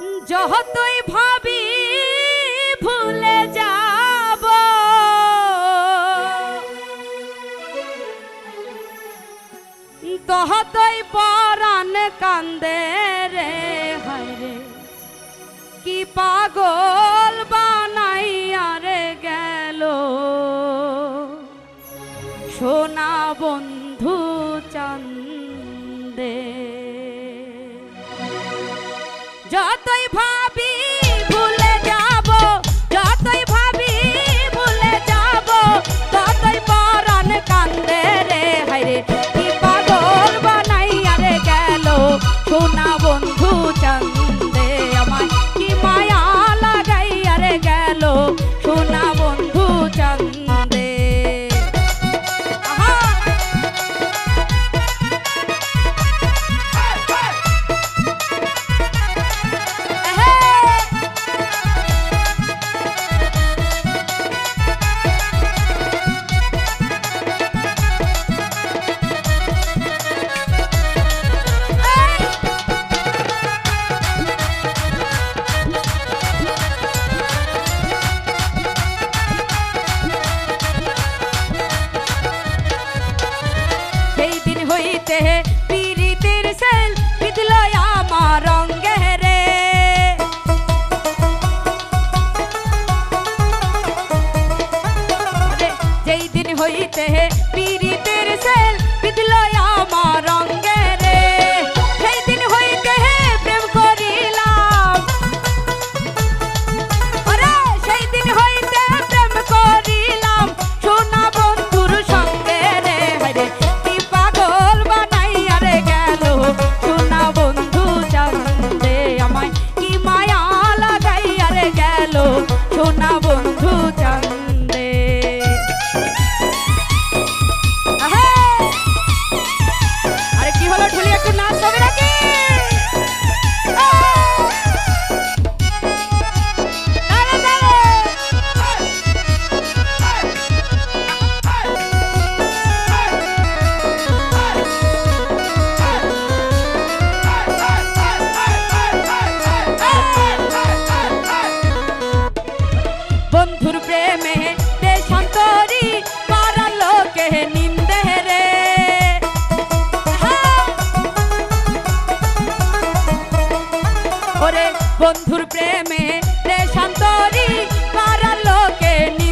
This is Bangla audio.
যতই ভাবি ভুলে যাব। তহতই পরাণ কান্দে রে, হায় রে। কি পাগল বানাইয়া রে গেল। সোনা বন্ধু যতই ভাবি ভুলে যাব, যতই ভাবি ভুলে যাব, ততই পরাণ কান্দে রে বন্ধু চন্দে আমায়, কি মায়া লাগাইয়া রে গেল। হইতে বন্ধুর প্রেমে দেশান্তরী পাড়ার লোকে নি